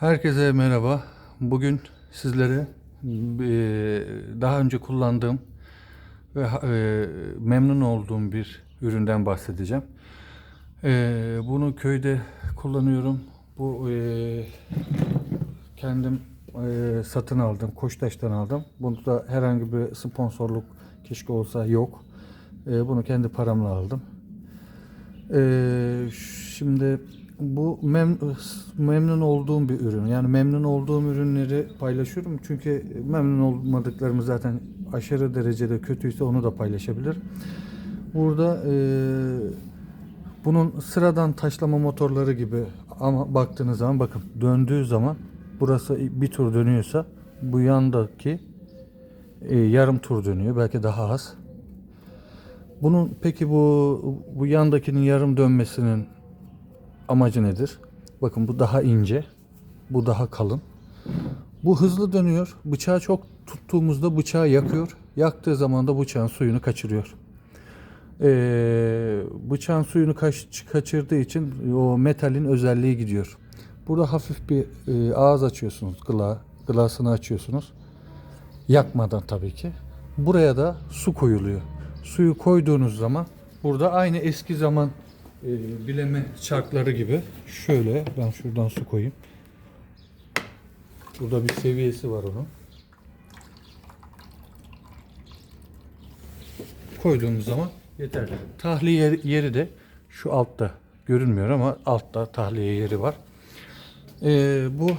Herkese merhaba. Bugün sizlere e, daha önce kullandığım ve e, memnun olduğum bir üründen bahsedeceğim. E, Bunu köyde kullanıyorum. Bu kendim satın aldım. Koçtaş'tan aldım. Bunu da herhangi bir sponsorluk keşke olsa yok. Bunu kendi paramla aldım. Şimdi bu mem memnun olduğum bir ürün. Yani memnun olduğum ürünleri paylaşıyorum. Çünkü memnun olmadıklarımı zaten aşırı derecede kötüyse onu da paylaşabilir. Burada e, bunun sıradan taşlama motorları gibi ama baktığınız zaman bakın döndüğü zaman burası bir tur dönüyorsa bu yandaki e, yarım tur dönüyor. Belki daha az. Bunun peki bu bu yandakinin yarım dönmesinin amacı nedir? Bakın bu daha ince, bu daha kalın. Bu hızlı dönüyor. Bıçağı çok tuttuğumuzda bıçağı yakıyor. Yaktığı zaman da bıçağın suyunu kaçırıyor. Ee, bıçağın suyunu kaç, kaçırdığı için o metalin özelliği gidiyor. Burada hafif bir e, ağız açıyorsunuz, gla, glasını açıyorsunuz. Yakmadan tabii ki. Buraya da su koyuluyor. Suyu koyduğunuz zaman burada aynı eski zaman e, bileme çarkları gibi şöyle ben şuradan su koyayım. Burada bir seviyesi var onun. Koyduğumuz zaman yeterli. Tahliye yeri- de şu altta görünmüyor ama altta tahliye yeri var. E, bu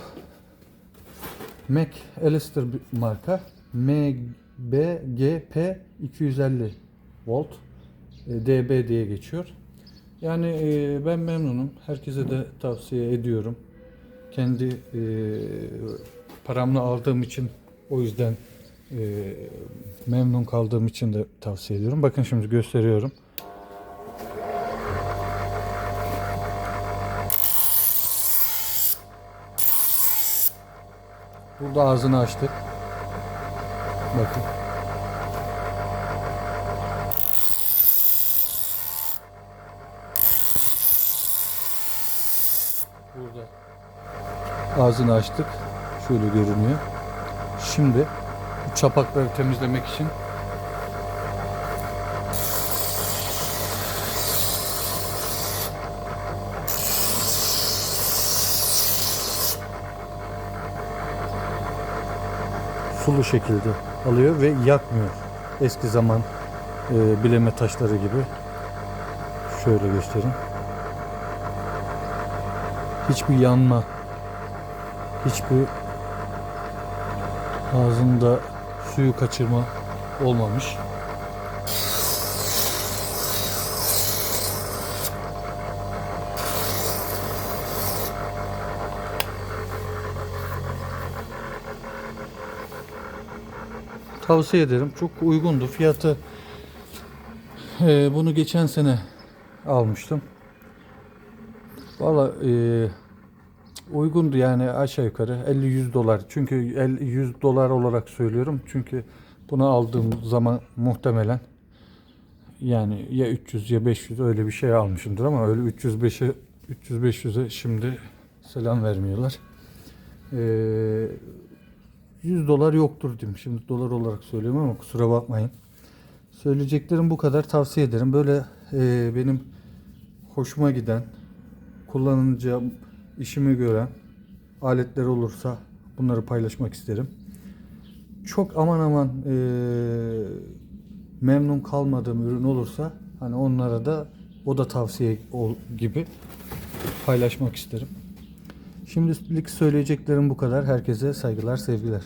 Mac Alistair marka MBGP 250 volt e, DB diye geçiyor. Yani e, ben memnunum. Herkese de tavsiye ediyorum. Kendi e, paramla aldığım için o yüzden e, memnun kaldığım için de tavsiye ediyorum. Bakın şimdi gösteriyorum. Burada ağzını açtık. Bakın. Burada ağzını açtık. Şöyle görünüyor. Şimdi bu çapakları temizlemek için sulu şekilde alıyor ve yakmıyor. Eski zaman e, bileme taşları gibi. Şöyle göstereyim. Hiçbir yanma, hiçbir ağzında suyu kaçırma olmamış. Tavsiye ederim. Çok uygundu. Fiyatı e, bunu geçen sene almıştım. Valla e, uygundu yani aşağı yukarı 50-100 dolar. Çünkü 50-100 dolar olarak söylüyorum. Çünkü bunu aldığım zaman muhtemelen yani ya 300 ya 500 öyle bir şey almışımdır ama öyle 305'e 300-500'e şimdi selam vermiyorlar. Ee, 100 dolar yoktur diyeyim. Şimdi dolar olarak söylüyorum ama kusura bakmayın. Söyleyeceklerim bu kadar. Tavsiye ederim. Böyle e, benim hoşuma giden, kullanınca işimi gören aletler olursa bunları paylaşmak isterim. Çok aman aman e, memnun kalmadığım ürün olursa hani onlara da o da tavsiye ol, gibi paylaşmak isterim. Şimdilik söyleyeceklerim bu kadar. Herkese saygılar, sevgiler.